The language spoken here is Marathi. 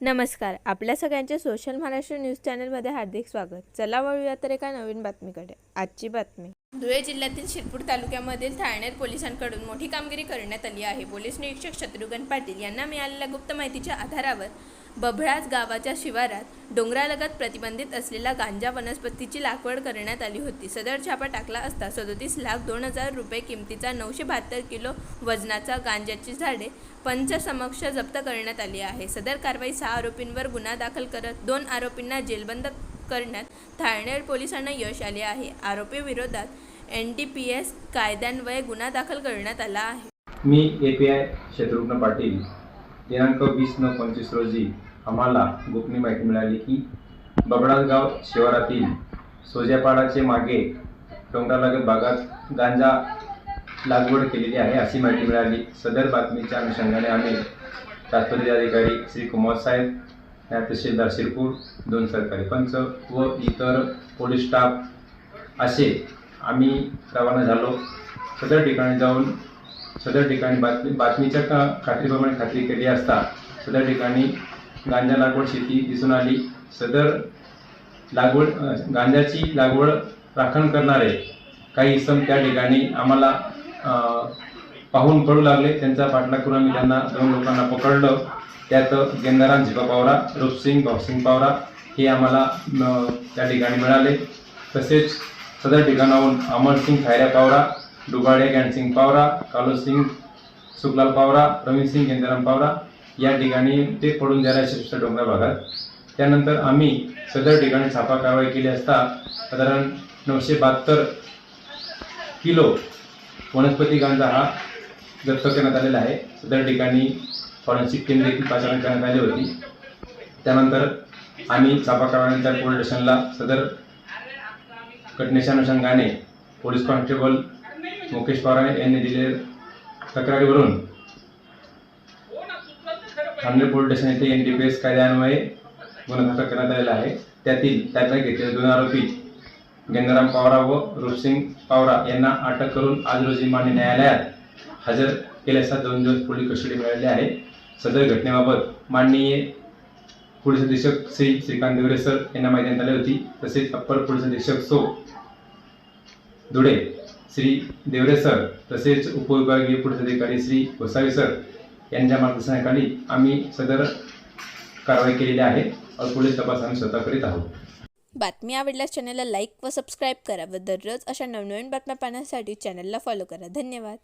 नमस्कार आपल्या सगळ्यांचे सोशल महाराष्ट्र न्यूज चॅनलमध्ये हार्दिक स्वागत. चला वळूया तर एका नवीन बातमीकडे. आजची बातमी. धुळे जिल्ह्यातील शिरपूर तालुक्यामधील ठाणेर पोलिसांकडून मोठी कामगिरी करण्यात आली आहे. पोलीस निरीक्षक शत्रुघ्न पाटील यांना मिळालेल्या गुप्त माहितीच्या आधारावर बभळाज गावाच्या शिवारात डोंगरालगत प्रतिबंधित असलेल्या गांजा वनस्पतीची लागवड करण्यात आली होती. सदर छापा टाकला असता सदोतीस लाख दोन हजार रुपये किमतीचा नऊशे बहात्तर किलो वजनाचा गांजाची झाडे पंचसमक्ष जप्त करण्यात आली आहे. सदर कारवाई सहा आरोपींवर गुन्हा दाखल करत दोन आरोपींना जेलबंद करण्यात ठाणेर पोलिसांना यश आले आहे. आरोपी विरोधात एन डी पी एस कायद्यान्वये गुन्हा दाखल करण्यात आला आहे. मी A P I Shatrughan Patil दिनांक वीस नऊ पंचवीस रोजी आम्हाला गोपनीय माहिती मिळाली की बबडासगाव शिवारातील सोजापाडाचे मागे डोंगरालगत भागात गांजा लागवड केलेली आहे अशी माहिती मिळाली. सदर बातमीच्या अनुषंगाने आम्ही तात्पुरते अधिकारी श्री कुमार साहेब या तहसीलदार शिरपूर दोन सरकारी पंच व इतर पोलीस स्टाफ असे आम्ही रवाना झालो. सदर ठिकाणी जाऊन सदर ठिकाणी बातमी बातमीच्या का खात्रीप्रमाणे खात्री केली असता सदर ठिकाणी गांजा लागवड शेती दिसून आली. सदर लागवड गांजाची लागवड राखण करणारे काही इसम त्या ठिकाणी आम्हाला पाहून पडू लागले. त्यांचा पाठलाग करून आम्ही त्यांना दोन लोकांना पकडलं. त्यात गेंदाराम झिपा पावरा रूपसिंग भाऊसिंग पावरा हे आम्हाला त्या ठिकाणी मिळाले. तसेच सदर ठिकाणाहून अमरसिंग खायऱ्या पावरा डुबाडे ज्ञानसिंग पावरा कालोसिंग सुखलाल पावरा प्रवीणसिंग गेंदाराम पावरा या ठिकाणी ते पडून द्यायला शिष्ट डोंगरा भागात. त्यानंतर आम्ही सदर ठिकाणी छापा कारवाई केली असता साधारण नऊशे बहात्तर किलो वनस्पती गांजा हा जप्त करण्यात आलेला आहे. सदर ठिकाणी फॉरेन्सिक टीम देखील पाचारण करण्यात आली होती. त्यानंतर आम्ही छापा कारवाईनंतर पोलीस स्टेशनला सदर घटनेच्या अनुषंगाने पोलीस कॉन्स्टेबल मुकेश पवार यांनी दिलेल्या तक्रारीवरून. ठाणे पोलीस स्टेशन येथे एन डी पी एस कायद्यान्वये गुन्हा दाखल करण्यात आलेला आहे. त्यातील त्यातल्या घेतलेले दोन आरोपी गेंदाराम पावरा व रूपसिंग पावरा यांना अटक करून आज रोजी मान्य न्यायालयात हजर केल्याचा दोन दिवस पोलीस कस्टडी मिळाली आहे. सदर घटनेबाबत माननीय पोलीस अधीक्षक श्री श्रीकांत देवरे सर यांना माहिती देण्यात आली होती. तसेच अप्पर पोलीस अधीक्षक सो धुळे श्री देवरे सर तसेच उपविभागीय पोलीस अधिकारी श्री गोसावी सर यांच्या मार्गदर्शनाखाली आम्ही सदर कारवाई केलेली आहे. और पोलीस तपास आम्ही स्वतः करीत आहोत. बातमी आवडल्यास चॅनलला लाईक व सबस्क्राईब करा व दररोज अशा नवनवीन बातम्या पाहण्यासाठी चॅनलला फॉलो करा. धन्यवाद.